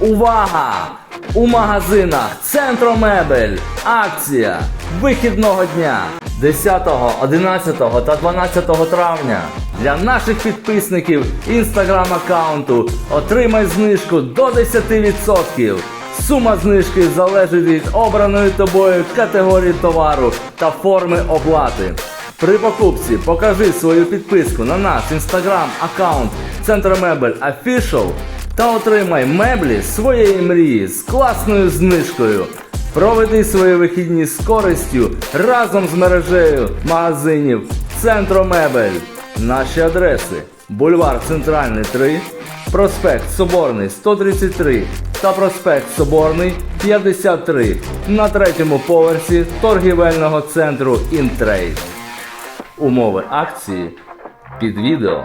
Увага! У магазинах Центромебель акція вихідного дня 10, 11 та 12 травня для наших підписників інстаграм аккаунту отримай знижку до 10%. Сума знижки залежить від обраної тобою категорії товару та форми оплати. При покупці покажи свою підписку на наш інстаграм аккаунт Центромебель Official та отримай меблі своєї мрії з класною знижкою. Проведи свої вихідні з користю разом з мережею магазинів Центромебель. Наші адреси: Бульвар Центральний 3, проспект Соборний 133 та проспект Соборний 53 на третьому поверсі торгівельного центру Інтрейд. Умови акції під відео.